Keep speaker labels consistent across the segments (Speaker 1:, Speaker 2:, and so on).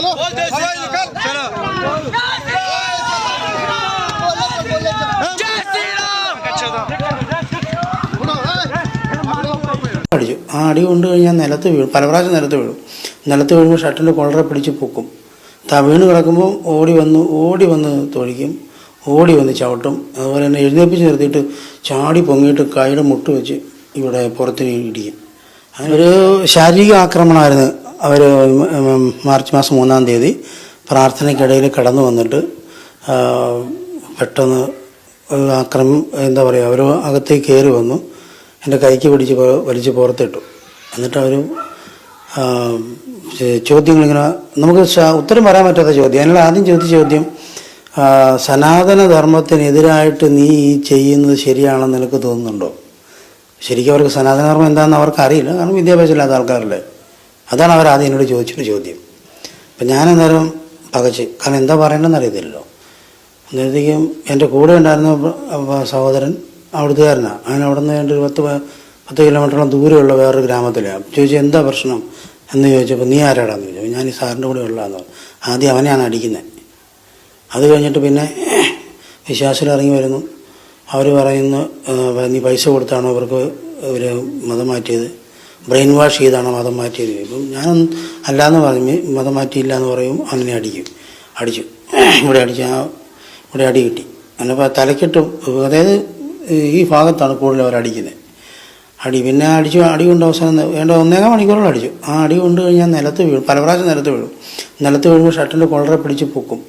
Speaker 1: चलो हवाई निकल चलो
Speaker 2: അടിച്ചു ആ അടി കൊണ്ട് കഴിഞ്ഞാൽ നിലത്ത് വീഴും പല പ്രാവശ്യം നിലത്ത് വീഴും നിലത്ത് വീഴുമ്പോൾ ഷർട്ടിൻ്റെ കൊളറെ പിടിച്ച് പൊക്കും താ വീണ് കിടക്കുമ്പോൾ ഓടി വന്ന് ഓടി വന്ന് തൊഴിക്കും ഓടി വന്ന് ചവിട്ടും അതുപോലെ തന്നെ എഴുന്നേപ്പിച്ച് നിർത്തിയിട്ട് ചാടി പൊങ്ങിയിട്ട് കൈയുടെ മുട്ട് വെച്ച് ഇവിടെ പുറത്തിന് ഇടിക്കും ഒരു ശാരീരിക ആക്രമണമായിരുന്നു അവർ മാർച്ച് മാസം മൂന്നാം തീയതി പ്രാർത്ഥനയ്ക്കിടയിൽ കടന്നു വന്നിട്ട് പെട്ടെന്ന് അക്രമം എന്താ പറയുക അവർ അകത്തേക്ക് കയറി വന്നു. എന്റെ കൈക്ക് പിടിച്ച് വലിച്ച് പുറത്തിട്ടു. എന്നിട്ട് അവർ ചോദ്യങ്ങളിങ്ങനെ നമുക്ക് ഉത്തരം പറയാൻ പറ്റാത്ത ചോദ്യം. അതിനുള്ള ആദ്യം ചോദിച്ച ചോദ്യം സനാതനധർമ്മത്തിനെതിരായിട്ട് സനാതന ധർമ്മത്തിനെതിരായിട്ട് നീ ഈ ചെയ്യുന്നത് ശരിയാണെന്ന് നിനക്ക് തോന്നുന്നുണ്ടോ? ശരിക്കും അവർക്ക് സനാതനധർമ്മം എന്താണെന്ന് അവർക്ക് അറിയില്ല കാരണം വിദ്യാഭ്യാസമില്ലാത്ത ആൾക്കാരല്ലേ. അതാണ് അവർ ആദ്യം എന്നോട് ചോദിച്ചൊരു ചോദ്യം. അപ്പം ഞാൻ അന്നേരം പകച്ച് കാരണം എന്താ പറയണമെന്ന് അറിയത്തില്ലല്ലോ. അന്നേരത്തേക്കും എന്റെ കൂടെ ഉണ്ടായിരുന്ന സഹോദരൻ അവിടുത്തുകാരനാണ് അവൻ അവിടെ നിന്ന് ഒരു പത്ത് പത്ത് കിലോമീറ്ററോളം ദൂരെയുള്ള വേറൊരു ഗ്രാമത്തിലാണ് ചോദിച്ചു എന്താ പ്രശ്നം? എന്ന് ചോദിച്ചപ്പോൾ നീ ആരാടാന്ന് ചോദിച്ചു. ഞാൻ ഈ സാറിന്റെ കൂടെ ഉള്ളതെന്ന് ആദ്യം അവനെയാണ് അടിക്കുന്നത്. അത് കഴിഞ്ഞിട്ട് പിന്നെ വിശ്വാസികൾ ഇറങ്ങി വരുന്നു. അവർ പറയുന്നു നീ പൈസ കൊടുത്താണോ? അവർക്ക് ഒരു മതം മാറ്റിയത്. ബ്രെയിൻ വാഷ് ചെയ്താണ് മതം മാറ്റിയത്. ഇപ്പം ഞാൻ അല്ലാന്ന് പറഞ്ഞു മതം മാറ്റിയില്ല എന്ന് പറയും അങ്ങനെ അടിക്കും. അടിച്ചു. ഇവിടെ അടിച്ച് ഇവിടെ അടി കിട്ടി. അങ്ങനെ തലക്കെട്ടും അതായത് ഈ ഭാഗത്താണ് കൂടുതൽ അവർ അടിക്കുന്നത്. അടി പിന്നെ അടിച്ചു അടി കൊണ്ട് അവസാനം വേണ്ട ഒന്നേകാൽ മണിക്കൂറോളം അടിച്ചു. ആ അടി കൊണ്ട് കഴിഞ്ഞാൽ നിലത്ത് വീഴും പല പ്രാവശ്യം നിലത്ത് വീഴും. നിലത്ത് വീഴുമ്പോൾ ഷർട്ടിന്റെ കൊളറെ പിടിച്ച് പൊക്കും.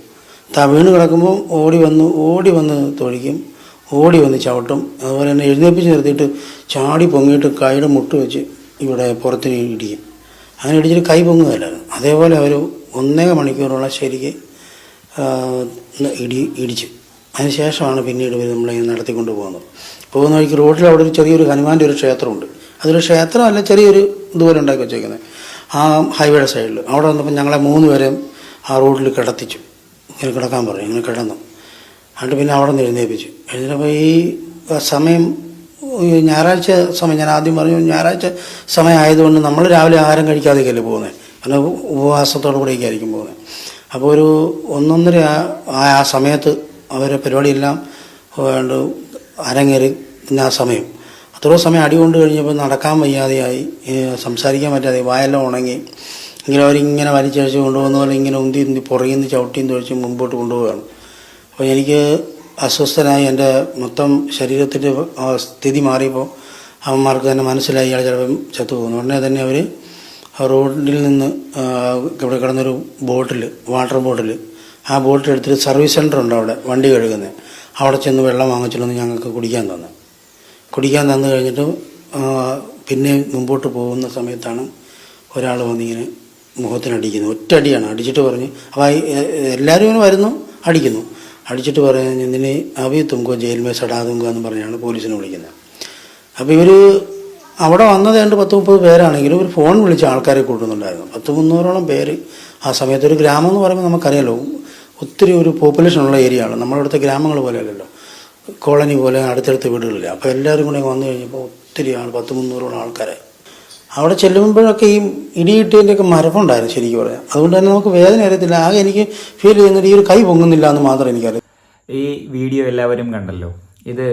Speaker 2: താ വീണ് കിടക്കുമ്പോൾ ഓടി വന്ന് ഓടി വന്ന് തൊഴിക്കും ഓടി വന്ന് ചവിട്ടും. അതുപോലെ തന്നെ എഴുന്നേപ്പിച്ച് നിർത്തിയിട്ട് ചാടി പൊങ്ങിയിട്ട് കൈയുടെ മുട്ട് വെച്ച് ഇവിടെ പുറത്ത് ഇടിക്കും അങ്ങനെ ഇടിച്ചിട്ട് കൈ പൊങ്ങുകയല്ലായിരുന്നു അതേപോലെ അവർ ഒന്നേക മണിക്കൂറോളം ശരിക്ക് ഇടി ഇടിച്ചു. അതിനുശേഷമാണ് പിന്നീട് ഇവർ നമ്മളെ നടത്തിക്കൊണ്ട് പോകുന്നത്. പോകുന്ന വഴിക്ക് റോഡിൽ അവിടെ ഒരു ചെറിയൊരു ഹനുമാന്റെ ഒരു ക്ഷേത്രമുണ്ട്. അതൊരു ക്ഷേത്രമല്ല ചെറിയൊരു ഇതുപോലെ ഉണ്ടാക്കി വെച്ചേക്കുന്നത് ആ ഹൈവേയുടെ സൈഡിൽ അവിടെ വന്നപ്പോൾ ഞങ്ങളെ മൂന്ന് പേരെയും ആ റോഡിൽ കിടത്തിച്ചു. ഇങ്ങനെ കിടക്കാൻ പറഞ്ഞു ഇങ്ങനെ കിടന്നു. എന്നിട്ട് പിന്നെ അവിടെ നിന്ന് എഴുന്നേൽപ്പിച്ചു. എഴുന്നേറ്റപ്പോൾ ഈ സമയം ഞായറാഴ്ച സമയം ഞാൻ ആദ്യം പറഞ്ഞു ഞായറാഴ്ച സമയം ആയതുകൊണ്ട് നമ്മൾ രാവിലെ ആഹാരം കഴിക്കാതെയൊക്കെയല്ലേ പോകുന്നത് അല്ല ഉപവാസത്തോടു കൂടെയൊക്കെ ആയിരിക്കും പോകുന്നത് അപ്പോൾ ഒരു ഒന്നൊന്നര ആ- സമയത്ത് അവരെ പരിപാടിയെല്ലാം വേണ്ട അരങ്ങേറി ആ സമയം. അത്രയോ സമയം അടി കൊണ്ട് കഴിഞ്ഞപ്പോൾ നടക്കാൻ വയ്യാതെയായി സംസാരിക്കാൻ പറ്റാതെ വായെല്ലാം ഉണങ്ങി. ഇങ്ങനെ അവരിങ്ങനെ വലിച്ചഴിച്ച് കൊണ്ടുപോകുന്ന പോലെ ഇങ്ങനെ ഉന്തി ഉന്തി പുറകിൽ നിന്ന് ചവിട്ടിയും തൊഴിച്ച് മുമ്പോട്ട് കൊണ്ടുപോവുകയാണ്. അപ്പോൾ എനിക്ക് അസ്വസ്ഥനായി എന്റെ മൊത്തം ശരീരത്തിന്റെ സ്ഥിതി മാറിയപ്പോൾ അവന്മാർക്ക് തന്നെ മനസ്സിലായി ഇയാൾ ചിലപ്പം ചത്തുപോകുന്നു. ഉടനെ തന്നെ അവർ റോഡിൽ നിന്ന് ഇവിടെ കിടന്നൊരു ബോട്ടിൽ വാട്ടർ ബോട്ടിൽ ആ ബോട്ടിൽ എടുത്തിട്ട് സർവീസ് സെന്റർ ഉണ്ട് അവിടെ വണ്ടി കഴുകുന്നത് അവിടെ ചെന്ന് വെള്ളം വാങ്ങിച്ചിട്ടൊന്ന് ഞങ്ങൾക്ക് കുടിക്കാൻ തന്നു. കുടിക്കാൻ തന്നു കഴിഞ്ഞിട്ട് പിന്നെ മുമ്പോട്ട് പോകുന്ന സമയത്താണ് ഒരാൾ വന്നിങ്ങനെ മുഖത്തിനടിക്കുന്നത് ഒറ്റടിയാണ് അടിച്ചിട്ട് പറഞ്ഞ് അപ്പോൾ എല്ലാവരും ഇങ്ങനെ വരുന്നു? അടിക്കുന്നു. അടിച്ചിട്ട് പറയാൻ നിന്നെ അവി തുങ്കോ ജയിൽമേ സടാ തുങ്കോ എന്ന് പറഞ്ഞാണ് പോലീസിനെ വിളിക്കുന്നത്. അപ്പോൾ ഇവർ അവിടെ വന്നത് രണ്ട് പത്ത് മുപ്പത് പേരാണെങ്കിലും ഒരു ഫോൺ വിളിച്ച് ആൾക്കാരെ കൂട്ടുന്നുണ്ടായിരുന്നു. പത്ത് മുന്നൂറോളം പേര് ആ സമയത്ത് ഒരു ഗ്രാമം എന്ന് പറയുമ്പോൾ നമുക്കറിയാലോ ഒത്തിരി ഒരു പോപ്പുലേഷൻ ഉള്ള ഏരിയ ആണ് നമ്മളിവിടുത്തെ ഗ്രാമങ്ങൾ പോലെ അല്ലല്ലോ. കോളനി പോലെ അടുത്തടുത്ത് വീടുകളില്ല. അപ്പോൾ എല്ലാവരും കൂടെ വന്നു കഴിഞ്ഞപ്പോൾ ഒത്തിരി ആൾ പത്ത് മുന്നൂറോളം ആൾക്കാരെ അവിടെ ചെല്ലുമ്പോഴൊക്കെ ഈ ഇടിയിട്ടതിന്റെയൊക്കെ മരപ്പുണ്ടായിരുന്നു ശരിക്കും പറയാം. അതുകൊണ്ട് തന്നെ നമുക്ക് വേദന അറിയത്തില്ല ആകെ എനിക്ക് ഫീൽ ചെയ്യുന്നത് ഈ ഒരു കൈ പൊങ്ങുന്നില്ല എന്ന് മാത്രം എനിക്കറിയാം.
Speaker 3: ഈ വീഡിയോ എല്ലാവരും കണ്ടല്ലോ. ഇത്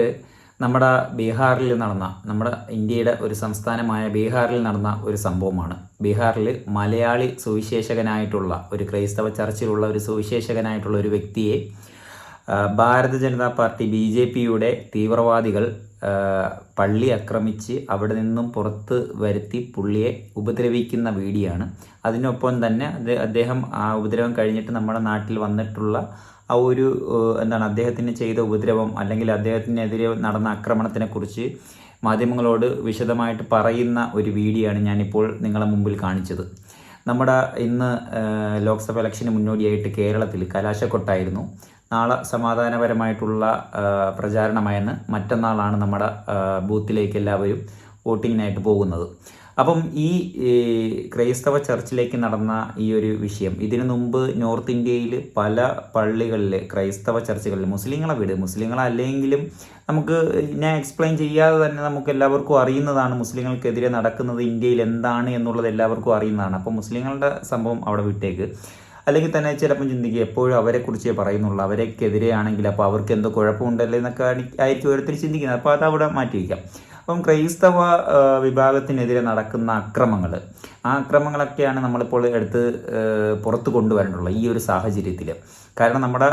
Speaker 3: നമ്മുടെ ബീഹാറിൽ നടന്ന നമ്മുടെ ഇന്ത്യയുടെ ഒരു സംസ്ഥാനമായ ബീഹാറിൽ നടന്ന ഒരു സംഭവമാണ്. ബീഹാറിൽ മലയാളി സുവിശേഷകനായിട്ടുള്ള ഒരു ക്രൈസ്തവ ചർച്ചിലുള്ള ഒരു സുവിശേഷകനായിട്ടുള്ള ഒരു വ്യക്തിയെ Bharatiya Janata party B J പിയുടെ തീവ്രവാദികൾ പള്ളി ആക്രമിച്ച് അവിടെ നിന്നും പുറത്ത് വരുത്തി പുള്ളിയെ ഉപദ്രവിക്കുന്ന വീഡിയോ ആണ് അതിനൊപ്പം തന്നെ അദ്ദേഹം ആ ഉപദ്രവം കഴിഞ്ഞിട്ട് നമ്മുടെ നാട്ടിൽ വന്നിട്ടുള്ള ആ ഒരു എന്താണ് അദ്ദേഹത്തിന് ചെയ്ത ഉപദ്രവം അല്ലെങ്കിൽ അദ്ദേഹത്തിനെതിരെ നടന്ന ആക്രമണത്തിനെ കുറിച്ച് മാധ്യമങ്ങളോട് വിശദമായിട്ട് പറയുന്ന ഒരു വീഡിയോ ആണ് ഞാനിപ്പോൾ നിങ്ങളെ മുമ്പിൽ കാണിച്ചത്. നമ്മുടെ ഇന്ന് ലോക്സഭ ഇലക്ഷന് മുന്നോടിയായിട്ട് കേരളത്തിൽ കലാശക്കൊട്ടായിരുന്നു. നാളെ സമാധാനപരമായിട്ടുള്ള പ്രചാരണമായെന്ന് മറ്റന്നാളാണ് നമ്മുടെ ബൂത്തിലേക്ക് എല്ലാവരും വോട്ടിങ്ങിനായിട്ട് പോകുന്നത്. അപ്പം ഈ ക്രൈസ്തവ ചർച്ചിലേക്ക് നടന്ന ഈ ഒരു വിഷയം ഇതിനു മുമ്പ് നോർത്ത് ഇന്ത്യയിൽ പല പള്ളികളിൽ ക്രൈസ്തവ ചർച്ചുകളിൽ മുസ്ലിങ്ങളെ വിട് മുസ്ലിങ്ങളല്ലെങ്കിലും നമുക്ക് ഞാൻ എക്സ്പ്ലെയിൻ ചെയ്യാതെ തന്നെ നമുക്ക് എല്ലാവർക്കും അറിയുന്നതാണ് മുസ്ലിങ്ങൾക്കെതിരെ നടക്കുന്നത് ഇന്ത്യയിൽ എന്താണ് എന്നുള്ളത് എല്ലാവർക്കും അറിയുന്നതാണ്. അപ്പോൾ മുസ്ലിങ്ങളുടെ സംഭവം അവിടെ വിട്ടേക്ക്. അല്ലെങ്കിൽ തന്നെ ചിലപ്പം ചിന്തിക്കുക എപ്പോഴും അവരെക്കുറിച്ചേ പറയുന്നുള്ളൂ. അവരെക്കെതിരെയാണെങ്കിൽ അപ്പോൾ അവർക്ക് എന്തോ കുഴപ്പമുണ്ടല്ലേ എന്നൊക്കെ ആയിരിക്കും ഓരോരുത്തർ ചിന്തിക്കുന്നത്. അപ്പോൾ അത് അവിടെ മാറ്റി വയ്ക്കാം അപ്പം ക്രൈസ്തവ വിഭാഗത്തിനെതിരെ നടക്കുന്ന അക്രമങ്ങൾ. ആ അക്രമങ്ങളൊക്കെയാണ് നമ്മളിപ്പോൾ എടുത്ത് പുറത്ത് കൊണ്ടുവരേണ്ടുള്ളത് ഈ ഒരു സാഹചര്യത്തിൽ കാരണം നമ്മുടെ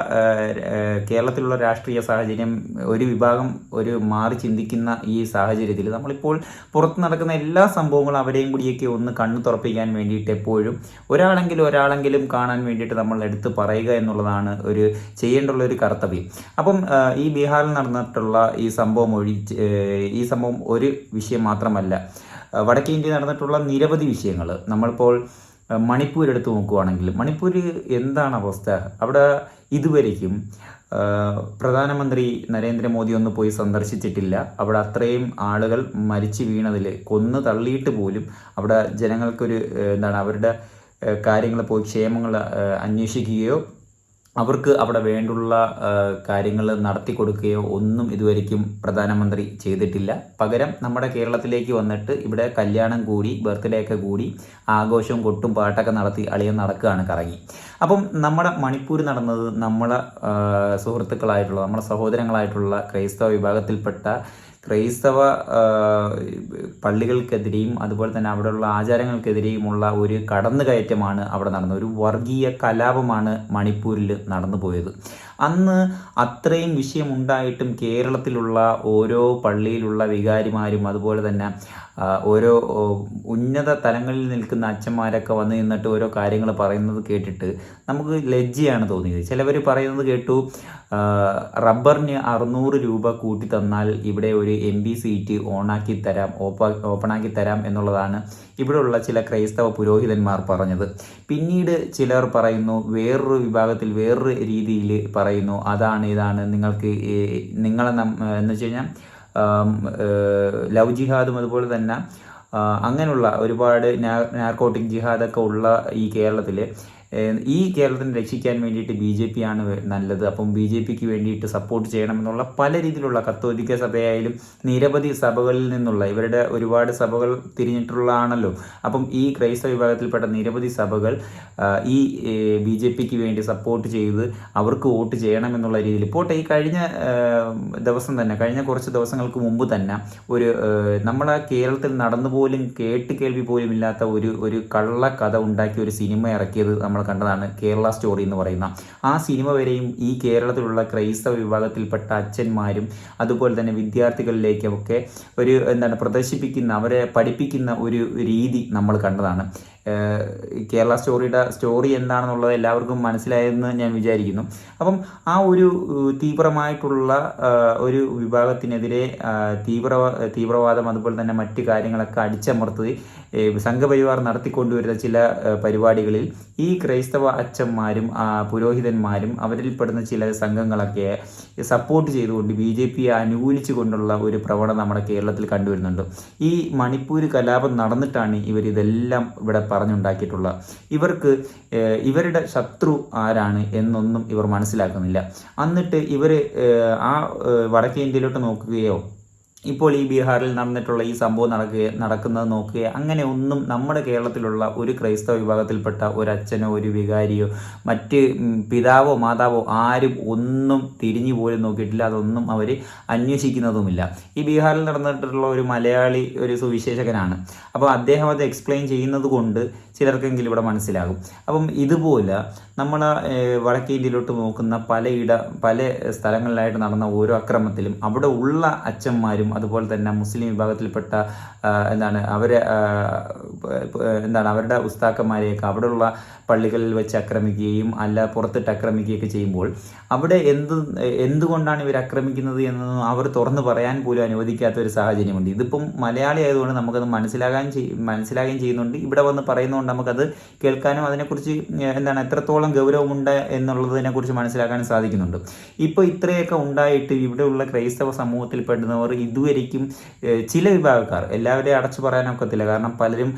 Speaker 3: കേരളത്തിലുള്ള രാഷ്ട്രീയ സാഹചര്യം ഒരു വിഭാഗം ഒരു മാറി ചിന്തിക്കുന്ന ഈ സാഹചര്യത്തിൽ നമ്മളിപ്പോൾ പുറത്ത് നടക്കുന്ന എല്ലാ സംഭവങ്ങളും അവരെയും കൂടിയൊക്കെ ഒന്ന് കണ്ണു തുറപ്പിക്കാൻ വേണ്ടിയിട്ട് എപ്പോഴും ഒരാളെങ്കിലും ഒരാളെങ്കിലും കാണാൻ വേണ്ടിയിട്ട് നമ്മൾ എടുത്ത് പറയുക എന്നുള്ളതാണ് ഒരു ചെയ്യേണ്ടുള്ള ഒരു കർത്തവ്യം. അപ്പം ഈ ബീഹാറിൽ നടന്നിട്ടുള്ള ഈ സംഭവം ഒഴിച്ച് ഈ സംഭവം ഒരു വിഷയം മാത്രമല്ല. വടക്കേ ഇന്ത്യയിൽ നടന്നിട്ടുള്ള നിരവധി വിഷയങ്ങൾ നമ്മളിപ്പോൾ മണിപ്പൂർ എടുത്തു നോക്കുകയാണെങ്കിൽ മണിപ്പൂർ എന്താണ് അവസ്ഥ? അവിടെ ഇതുവരേക്കും പ്രധാനമന്ത്രി നരേന്ദ്രമോദി ഒന്ന് പോയി സന്ദർശിച്ചിട്ടില്ല. അവിടെ അത്രയും ആളുകൾ മരിച്ചു വീണതിൽ കൊന്നു തള്ളിയിട്ട് പോലും അവിടെ ജനങ്ങൾക്കൊരു എന്താണ് അവരുടെ കാര്യങ്ങൾ പോയി ക്ഷേമങ്ങൾ അന്വേഷിക്കുകയോ അവർക്ക് അവിടെ വേണ്ടുള്ള കാര്യങ്ങൾ നടത്തി കൊടുക്കുകയോ ഒന്നും ഇതുവരെയ്ക്കും പ്രധാനമന്ത്രി ചെയ്തിട്ടില്ല. പകരം നമ്മുടെ കേരളത്തിലേക്ക് വന്നിട്ട് ഇവിടെ കല്യാണം കൂടി ബർത്ത്ഡേ ഒക്കെ കൂടി ആഘോഷവും കൊട്ടും പാട്ടൊക്കെ നടത്തി അളിയൻ നടക്കുകയാണ് കറങ്ങി. അപ്പം നമ്മുടെ മണിപ്പൂർ നടന്നത് നമ്മളെ സുഹൃത്തുക്കളായിട്ടുള്ള നമ്മുടെ സഹോദരങ്ങളായിട്ടുള്ള ക്രൈസ്തവ വിഭാഗത്തിൽപ്പെട്ട ക്രൈസ്തവ പള്ളികൾക്കെതിരെയും അതുപോലെ തന്നെ അവിടെയുള്ള ആചാരങ്ങൾക്കെതിരെയുമുള്ള ഒരു കടന്നുകയറ്റമാണ് അവിടെ നടന്നത്. ഒരു വർഗീയ കലാപമാണ് മണിപ്പൂരിൽ നടന്നു പോയത് അന്ന് അത്രയും വിഷയമുണ്ടായിട്ടും കേരളത്തിലുള്ള ഓരോ പള്ളിയിലുള്ള വികാരിമാരും അതുപോലെ തന്നെ ഓരോ ഉന്നത തലങ്ങളിൽ നിൽക്കുന്ന അച്ഛന്മാരൊക്കെ വന്ന് നിന്നിട്ട് ഓരോ കാര്യങ്ങൾ പറയുന്നത് കേട്ടിട്ട് നമുക്ക് ലജ്ജയാണ് തോന്നിയത്. ചിലവർ പറയുന്നത് കേട്ടു റബ്ബറിന് അറുന്നൂറ് രൂപ കൂട്ടി തന്നാൽ ഇവിടെ ഒരു എം സീറ്റ് ഓണാക്കി തരാം ഓപ്പ ഓപ്പണാക്കി തരാം എന്നുള്ളതാണ് ഇവിടെയുള്ള ചില ക്രൈസ്തവ പുരോഹിതന്മാർ പറഞ്ഞത്. പിന്നീട് ചിലർ പറയുന്നു വേറൊരു വിഭാഗത്തിൽ വേറൊരു രീതിയിൽ പറയുന്നു അതാണ് ഇതാണ് നിങ്ങൾക്ക് നിങ്ങളെ എന്ന് വെച്ച് കഴിഞ്ഞാൽ ലവ് ജിഹാദും അതുപോലെ തന്നെ അങ്ങനെയുള്ള ഒരുപാട് നാർക്കോട്ടിക് ജിഹാദൊക്കെ ഉള്ള ഈ കേരളത്തിൽ ഈ കേരളത്തിനെ രക്ഷിക്കാൻ വേണ്ടിയിട്ട് ബി ജെ പി ആണ് നല്ലത്. അപ്പം ബി ജെ പിക്ക് വേണ്ടിയിട്ട് സപ്പോർട്ട് ചെയ്യണമെന്നുള്ള പല രീതിയിലുള്ള കത്തോലിക്ക സഭയായാലും നിരവധി സഭകളിൽ നിന്നുള്ള ഇവരുടെ ഒരുപാട് സഭകൾ തിരിഞ്ഞിട്ടുള്ളതാണല്ലോ. അപ്പം ഈ ക്രൈസ്തവ വിഭാഗത്തിൽപ്പെട്ട നിരവധി സഭകൾ ഈ ബി ജെ പിക്ക് വേണ്ടി സപ്പോർട്ട് ചെയ്ത് അവർക്ക് വോട്ട് ചെയ്യണമെന്നുള്ള രീതിയിൽ പോട്ടെ ഈ കഴിഞ്ഞ ദിവസം തന്നെ കഴിഞ്ഞ കുറച്ച് ദിവസങ്ങൾക്ക് മുമ്പ് തന്നെ ഒരു നമ്മളെ കേരളത്തിൽ നടന്നു പോലും കേട്ട് കേൾവി പോലും ഇല്ലാത്ത ഒരു ഒരു കള്ള കഥ ഉണ്ടാക്കിയ ഒരു സിനിമ ഇറക്കിയത് നമ്മൾ കണ്ടതാണ് കേരള സ്റ്റോറി എന്ന് പറയുന്ന. ആ സിനിമ വരെയും ഈ കേരളത്തിലുള്ള ക്രൈസ്തവ വിഭാഗത്തിൽപ്പെട്ട അച്ഛന്മാരും അതുപോലെ തന്നെ വിദ്യാർത്ഥികളിലേക്കൊക്കെ ഒരു എന്താണ് പ്രദർശിപ്പിക്കുന്ന അവരെ പഠിപ്പിക്കുന്ന ഒരു രീതി നമ്മൾ കണ്ടതാണ്. കേരള സ്റ്റോറിയുടെ സ്റ്റോറി എന്താണെന്നുള്ളത് എല്ലാവർക്കും മനസ്സിലായെന്ന് ഞാൻ വിചാരിക്കുന്നു. അപ്പം ആ ഒരു തീവ്രമായിട്ടുള്ള ഒരു വിഭാഗത്തിനെതിരെ തീവ്ര തീവ്രവാദം അതുപോലെ തന്നെ മറ്റു കാര്യങ്ങളൊക്കെ അടിച്ചമർത്തി സംഘപരിവാർ നടത്തിക്കൊണ്ടുവരുന്ന ചില പരിപാടികളിൽ ഈ ക്രൈസ്തവ അച്ഛന്മാരും പുരോഹിതന്മാരും അവരിൽപ്പെടുന്ന ചില സംഘങ്ങളൊക്കെ സപ്പോർട്ട് ചെയ്തുകൊണ്ട് ബി ജെ പിയെ അനുകൂലിച്ചു കൊണ്ടുള്ള ഒരു പ്രവണത നമ്മുടെ കേരളത്തിൽ കണ്ടുവരുന്നുണ്ട്. ഈ മണിപ്പൂർ കലാപം നടന്നിട്ടാണ് ഇവർ ഇതെല്ലാം ഇവിടെ പറഞ്ഞുണ്ടാക്കിയിട്ടുള്ളത് ഇവർക്ക് ഇവരുടെ ശത്രു ആരാണ് എന്നൊന്നും ഇവർ മനസ്സിലാക്കുന്നില്ല. എന്നിട്ട് ഇവർ ആ വടക്കേ ഇന്ത്യയിലോട്ട് നോക്കുകയോ ഇപ്പോൾ ഈ ബീഹാറിൽ നടന്നിട്ടുള്ള ഈ സംഭവം നടക്കുക നടക്കുന്നത് നോക്കുക അങ്ങനെ ഒന്നും നമ്മുടെ കേരളത്തിലുള്ള ഒരു ക്രൈസ്തവ വിഭാഗത്തിൽപ്പെട്ട ഒരു അച്ഛനോ ഒരു വികാരിയോ മറ്റ് പിതാവോ മാതാവോ ആരും ഒന്നും തിരിഞ്ഞു പോലും നോക്കിയിട്ടില്ല. അതൊന്നും അവർ അന്വേഷിക്കുന്നതുമില്ല. ഈ ബീഹാറിൽ നടന്നിട്ടുള്ള ഒരു മലയാളി ഒരു സുവിശേഷകനാണ്. അപ്പോൾ അദ്ദേഹം അത് എക്സ്പ്ലെയിൻ ചെയ്യുന്നത് കൊണ്ട് ചിലർക്കെങ്കിലും ഇവിടെ മനസ്സിലാകും. അപ്പം ഇതുപോലെ നമ്മൾ വടക്കേ ഇന്ത്യയിലോട്ട് നോക്കുന്ന പലയിട പല സ്ഥലങ്ങളിലായിട്ട് നടന്ന ഓരോ അക്രമത്തിലും അവിടെ ഉള്ള അച്ഛന്മാരും അതുപോലെ തന്നെ മുസ്ലിം വിഭാഗത്തിൽപ്പെട്ട എന്താണ് അവരെ എന്താണ് അവരുടെ ഉസ്താക്കന്മാരെയൊക്കെ അവിടെയുള്ള പള്ളികളിൽ വെച്ച് ആക്രമിക്കുകയും അല്ല പുറത്തിട്ട് ആക്രമിക്കുകയൊക്കെ ചെയ്യുമ്പോൾ അവിടെ എന്ത് എന്തുകൊണ്ടാണ് ഇവർ ആക്രമിക്കുന്നത് എന്നൊന്നും അവർ തുറന്നു പറയാൻ പോലും അനുവദിക്കാത്ത ഒരു സാഹചര്യമുണ്ട്. ഇതിപ്പം മലയാളി ആയതുകൊണ്ട് നമുക്കത് മനസ്സിലാകാൻ മനസ്സിലാകുകയും ചെയ്യുന്നുണ്ട്. ഇവിടെ വന്ന് പറയുന്നതുകൊണ്ട് നമുക്കത് കേൾക്കാനും അതിനെക്കുറിച്ച് എന്താണ് എത്രത്തോളം ഗൗരവമുണ്ട് എന്നുള്ളതിനെക്കുറിച്ച് മനസ്സിലാക്കാൻ സാധിക്കുന്നുണ്ട്. ഇപ്പോൾ ഇത്രയൊക്കെ ഉണ്ടായിട്ട് ഇവിടെയുള്ള ക്രൈസ്തവ സമൂഹത്തിൽപ്പെടുന്നവർ പെടുന്നവർ ഏഹ്, ചില വിഭാഗക്കാർ എല്ലാവരെയും അടച്ചു പറയാനൊക്കത്തില്ല. കാരണം പലരും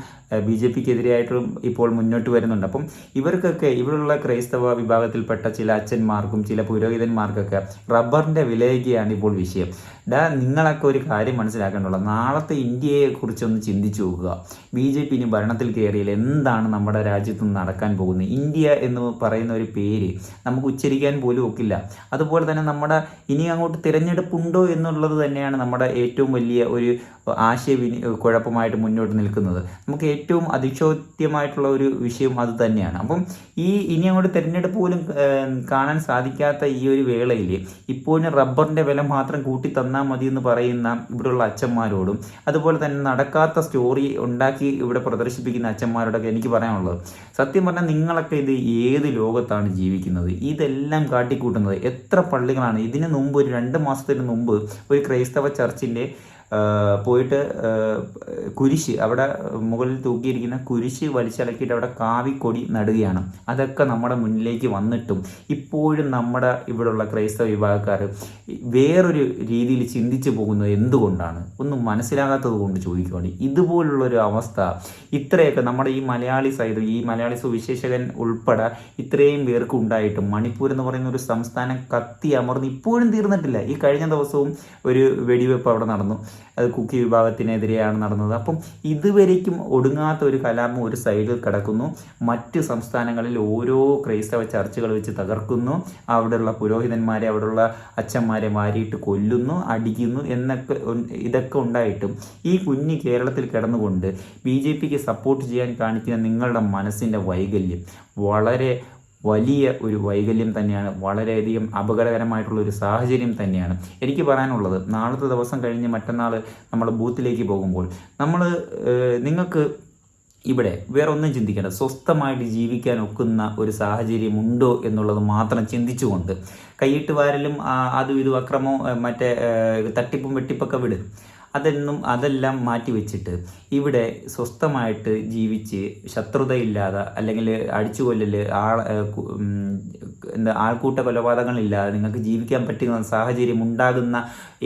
Speaker 3: ബി ജെ പിക്കെതിരെയായിട്ടും ഇപ്പോൾ മുന്നോട്ട് വരുന്നുണ്ട്. അപ്പം ഇവർക്കൊക്കെ ഇവിടെയുള്ള ക്രൈസ്തവ വിഭാഗത്തിൽപ്പെട്ട ചില അച്ഛന്മാർക്കും ചില പുരോഹിതന്മാർക്കൊക്കെ റബ്ബറിന്റെ വിലയൊക്കെയാണ് ഇപ്പോൾ വിഷയം. ഡാ നിങ്ങളൊക്കെ ഒരു കാര്യം മനസ്സിലാക്കേണ്ടുള്ളത് നാളത്തെ ഇന്ത്യയെ കുറിച്ചൊന്ന് ചിന്തിച്ചു നോക്കുക. ബി ജെ പി ഇനി ഭരണത്തിൽ കയറിയാൽ എന്താണ് നമ്മുടെ രാജ്യത്ത് നടക്കാൻ പോകുന്നത്? ഇന്ത്യ എന്ന് പറയുന്ന ഒരു പേര് നമുക്ക് ഉച്ചരിക്കാൻ പോലും ഒക്കില്ല. അതുപോലെ തന്നെ നമ്മുടെ ഇനി അങ്ങോട്ട് തിരഞ്ഞെടുപ്പുണ്ടോ എന്നുള്ളത് തന്നെയാണ് നമ്മുടെ ഏറ്റവും വലിയ ഒരു ആശയവിനി കുഴപ്പമായിട്ട് മുന്നോട്ട് നിൽക്കുന്നത്. നമുക്ക് ഏറ്റവും അതിശോക്തിയമായിട്ടുള്ള ഒരു വിഷയം അത് തന്നെയാണ്. അപ്പം ഈ ഇനി അങ്ങോട്ട് തിരഞ്ഞെടുപ്പ് പോലും കാണാൻ സാധിക്കാത്ത ഈ ഒരു വേളയിൽ ഇപ്പോഴും റബ്ബറിന്റെ വില മാത്രം കൂട്ടി തന്നാൽ മതി എന്ന് പറയുന്ന ഇവിടെയുള്ള അച്ഛന്മാരോടും അതുപോലെ തന്നെ നടക്കാത്ത സ്റ്റോറി ഉണ്ടാക്കി ഇവിടെ പ്രദർശിപ്പിക്കുന്ന അച്ഛന്മാരോടൊക്കെ എനിക്ക് പറയാനുള്ളത്. സത്യം പറഞ്ഞാൽ നിങ്ങളൊക്കെ ഇത് ഏത് ലോകത്താണ് ജീവിക്കുന്നത്? ഇതെല്ലാം കാട്ടിക്കൂട്ടുന്നത് എത്ര പള്ളികളാണ്? ഇതിന് മുമ്പ് ഒരു രണ്ട് മാസത്തിന് മുമ്പ് ഒരു ക്രൈസ്തവ ചർച്ചിന്റെ പോയിട്ട് കുരിശ് അവിടെ മുകളിൽ തൂക്കിയിരിക്കുന്ന കുരിശ് വലിച്ചിളക്കിയിട്ട് അവിടെ കാവിക്കൊടി നടുകയാണ്. അതൊക്കെ നമ്മുടെ മുന്നിലേക്ക് വന്നിട്ടും ഇപ്പോഴും നമ്മുടെ ഇവിടെയുള്ള ക്രൈസ്തവ വിഭാഗക്കാർ വേറൊരു രീതിയിൽ ചിന്തിച്ചു പോകുന്നത് എന്തുകൊണ്ടാണ്? ഒന്നും മനസ്സിലാകാത്തത് കൊണ്ട് ചോദിക്കുകയാണ് ഇതുപോലുള്ളൊരു അവസ്ഥ ഇത്രയൊക്കെ നമ്മുടെ ഈ മലയാളി സൈഡ് ഈ മലയാളി സുവിശേഷകൻ ഉൾപ്പെടെ ഇത്രയും പേർക്ക് ഉണ്ടായിട്ടും മണിപ്പൂർ എന്ന് പറയുന്ന ഒരു സംസ്ഥാനം കത്തി അമർന്ന് ഇപ്പോഴും തീർന്നിട്ടില്ല. ഈ കഴിഞ്ഞ ദിവസവും ഒരു വെടിവെപ്പ് അവിടെ നടന്നു. അത് കുക്കി വിഭാഗത്തിനെതിരെയാണ് നടന്നത്. അപ്പം ഇതുവരേക്കും ഒടുങ്ങാത്ത ഒരു കലാപം ഒരു സൈഡിൽ കിടക്കുന്നു. മറ്റ് സംസ്ഥാനങ്ങളിൽ ഓരോ ക്രൈസ്തവ ചർച്ചുകൾ വെച്ച് തകർക്കുന്നു. അവിടെയുള്ള പുരോഹിതന്മാരെ അവിടെയുള്ള അച്ഛന്മാരെ മാരിയിട്ട് കൊല്ലുന്നു അടിക്കുന്നു എന്നൊക്കെ ഇതൊക്കെ ഉണ്ടായിട്ടും ഈ കുഞ്ഞ് കേരളത്തിൽ കിടന്നുകൊണ്ട് ബി ജെ പിക്ക് സപ്പോർട്ട് ചെയ്യാൻ കാണിക്കുന്ന നിങ്ങളുടെ മനസ്സിന്റെ വൈകല്യം വളരെ വലിയ ഒരു വൈകല്യം തന്നെയാണ് വളരെയധികം അപകടകരമായിട്ടുള്ള ഒരു സാഹചര്യം തന്നെയാണ്. എനിക്ക് പറയാനുള്ളത് നാളത്തെ ദിവസം കഴിഞ്ഞ് മറ്റന്നാൾ നമ്മൾ ബൂത്തിലേക്ക് പോകുമ്പോൾ നമ്മൾ നിങ്ങൾക്ക് ഇവിടെ വേറെ ഒന്നും ചിന്തിക്കേണ്ട സ്വസ്ഥമായിട്ട് ജീവിക്കാൻ ഒക്കുന്ന ഒരു സാഹചര്യം ഉണ്ടോ എന്നുള്ളത് മാത്രം ചിന്തിച്ചുകൊണ്ട് കൈയിട്ട് വാരലും അതും ഇതും അക്രമവും മറ്റേ തട്ടിപ്പും വെട്ടിപ്പൊക്കെ വിട് അതൊന്നും അതെല്ലാം മാറ്റി വെച്ചിട്ട് ഇവിടെ സ്വസ്ഥമായിട്ട് ജീവിച്ച് ശത്രുതയില്ലാതെ അല്ലെങ്കിൽ അടിച്ചുകൊല്ലൽ ഉം, എന്താ ആൾക്കൂട്ട കൊലപാതകങ്ങളില്ലാതെ നിങ്ങൾക്ക് ജീവിക്കാൻ പറ്റുന്ന സാഹചര്യം ഉണ്ടാകുന്ന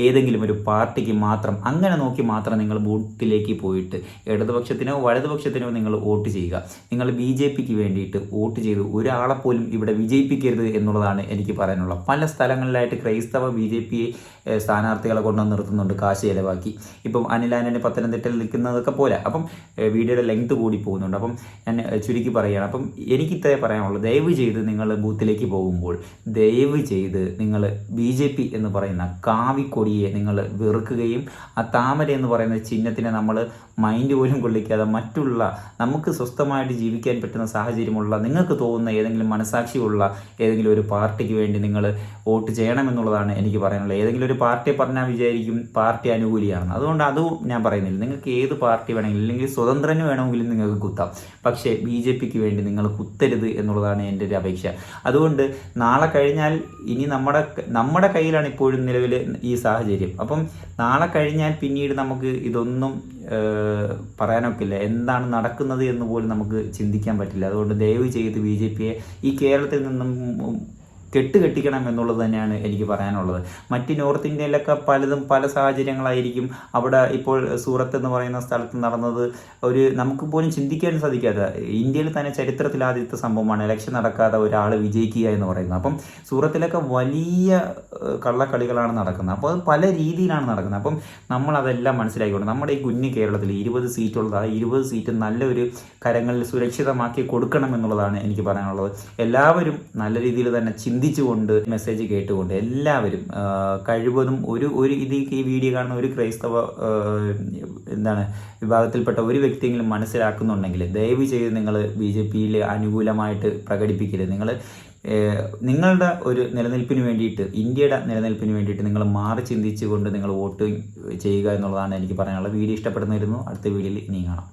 Speaker 3: ഏതെങ്കിലും ഒരു പാർട്ടിക്ക് മാത്രം അങ്ങനെ നോക്കി മാത്രം നിങ്ങൾ ബൂത്തിലേക്ക് പോയിട്ട് ഇടതുപക്ഷത്തിനോ വലതുപക്ഷത്തിനോ നിങ്ങൾ വോട്ട് ചെയ്യുക. നിങ്ങൾ ബി ജെ പിക്ക് വേണ്ടിയിട്ട് വോട്ട് ചെയ്ത് ഒരാളെ പോലും ഇവിടെ വിജയിപ്പിക്കരുത് എന്നുള്ളതാണ് എനിക്ക് പറയാനുള്ളത്. പല സ്ഥലങ്ങളിലായിട്ട് ക്രൈസ്തവ ബി ജെ പി സ്ഥാനാർത്ഥികളെ കൊണ്ടുവന്ന് നിർത്തുന്നുണ്ട് കാശ് ചിലവാക്കി. ഇപ്പം അനിലാനന് പത്തനംതിട്ടയിൽ നിൽക്കുന്നതൊക്കെ പോലെ. അപ്പം വീഡിയോയുടെ ലെങ്ത് കൂടി പോകുന്നുണ്ട്. അപ്പം ഞാൻ ചുരുക്കി പറയുകയാണ്. അപ്പം എനിക്ക് ഇത്രേ പറയാനുള്ളൂ. ദയവ് ചെയ്ത് നിങ്ങൾ ബൂത്തിലേക്ക് പോകുമ്പോൾ ദയവ് ചെയ്ത് നിങ്ങൾ ബി ജെ പി എന്ന് പറയുന്ന കാവിക്കൊടിയെ നിങ്ങൾ വെറുക്കുകയും ആ താമര എന്ന് പറയുന്ന ചിഹ്നത്തിനെ നമ്മൾ മൈൻഡ് പോലും കൊള്ളിക്കാതെ മറ്റുള്ള നമുക്ക് സ്വസ്ഥമായിട്ട് ജീവിക്കാൻ പറ്റുന്ന സാഹചര്യമുള്ള നിങ്ങൾക്ക് തോന്നുന്ന ഏതെങ്കിലും മനസാക്ഷിയുള്ള ഏതെങ്കിലും ഒരു പാർട്ടിക്ക് വേണ്ടി നിങ്ങൾ വോട്ട് ചെയ്യണമെന്നുള്ളതാണ് എനിക്ക് പറയാനുള്ളത്. ഏതെങ്കിലും ഒരു പാർട്ടിയെ പറഞ്ഞാൽ വിചാരിക്കും പാർട്ടി അനുകൂലിയാണ് അതുകൊണ്ട് അതും ഞാൻ പറയുന്നില്ല. നിങ്ങൾക്ക് ഏത് പാർട്ടി വേണമെങ്കിലും അല്ലെങ്കിൽ സ്വതന്ത്രന് വേണമെങ്കിലും നിങ്ങൾക്ക് കുത്താം. പക്ഷേ ബി ജെ പിക്ക് വേണ്ടി നിങ്ങൾ കുത്തരുത് എന്നുള്ളതാണ് എന്റെ ഒരു അപേക്ഷ. അതുകൊണ്ട് നാളെ കഴിഞ്ഞാൽ ഇനി നമ്മുടെ നമ്മുടെ കയ്യിലാണ് ഇപ്പോഴും നിലവിൽ ഈ സാഹചര്യം. അപ്പം നാളെ കഴിഞ്ഞാൽ പിന്നീട് നമുക്ക് ഇതൊന്നും പറയാനൊക്കില്ല. എന്താണ് നടക്കുന്നത് എന്ന് പോലും നമുക്ക് ചിന്തിക്കാൻ പറ്റില്ല. അതുകൊണ്ട് ദയവ് ചെയ്ത് ബി ജെ പിയെ ഈ കേരളത്തിൽ നിന്നും കെട്ടുകെട്ടിക്കണം എന്നുള്ളത് തന്നെയാണ് എനിക്ക് പറയാനുള്ളത്. മറ്റ് നോർത്ത് ഇന്ത്യയിലൊക്കെ പലതും പല സാഹചര്യങ്ങളായിരിക്കും. അവിടെ ഇപ്പോൾ സൂറത്ത് എന്ന് പറയുന്ന സ്ഥലത്ത് നടന്നത് ഒരു നമുക്ക് പോലും ചിന്തിക്കാൻ സാധിക്കാത്ത ഇന്ത്യയിൽ തന്നെ ചരിത്രത്തിൽ ആദ്യത്തെ സംഭവമാണ് ഇലക്ഷൻ നടക്കാതെ ഒരാൾ വിജയിക്കുക എന്ന് പറയുന്നത്. അപ്പം സൂറത്തിലൊക്കെ വലിയ കള്ളക്കളികളാണ് നടക്കുന്നത്. അപ്പോൾ അത് പല രീതിയിലാണ് നടക്കുന്നത്. അപ്പം നമ്മൾ അതെല്ലാം മനസ്സിലാക്കിക്കൊണ്ട് നമ്മുടെ ഈ കുഞ്ഞു കേരളത്തിൽ ഇരുപത് സീറ്റുള്ളത് ആ ഇരുപത് സീറ്റ് നല്ലൊരു കരങ്ങളിൽ സുരക്ഷിതമാക്കി കൊടുക്കണം എന്നുള്ളതാണ് എനിക്ക് പറയാനുള്ളത്. എല്ലാവരും നല്ല രീതിയിൽ തന്നെ ചിന്തിച്ചുകൊണ്ട് മെസ്സേജ് കേട്ടുകൊണ്ട് എല്ലാവരും കഴിവതും ഒരു ഒരു ഇത് ഈ വീഡിയോ കാണുന്ന ഒരു ക്രൈസ്തവ എന്താണ് വിഭാഗത്തിൽപ്പെട്ട ഒരു വ്യക്തിയെങ്കിലും മനസ്സിലാക്കുന്നുണ്ടെങ്കിൽ ദയവ് ചെയ്ത് നിങ്ങൾ ബി ജെ പിയിൽ അനുകൂലമായിട്ട് പ്രകടിപ്പിക്കരുത്. നിങ്ങൾ നിങ്ങളുടെ ഒരു നിലനിൽപ്പിന് വേണ്ടിയിട്ട് ഇന്ത്യയുടെ നിലനിൽപ്പിന് വേണ്ടിയിട്ട് നിങ്ങൾ മാറി ചിന്തിച്ചുകൊണ്ട് നിങ്ങൾ വോട്ട് ചെയ്യുക എന്നുള്ളതാണ് എനിക്ക് പറയാനുള്ളത്. വീഡിയോ ഇഷ്ടപ്പെടുന്നതായിരുന്നു അടുത്ത വീഡിയോയിൽ ഇനി കാണാം.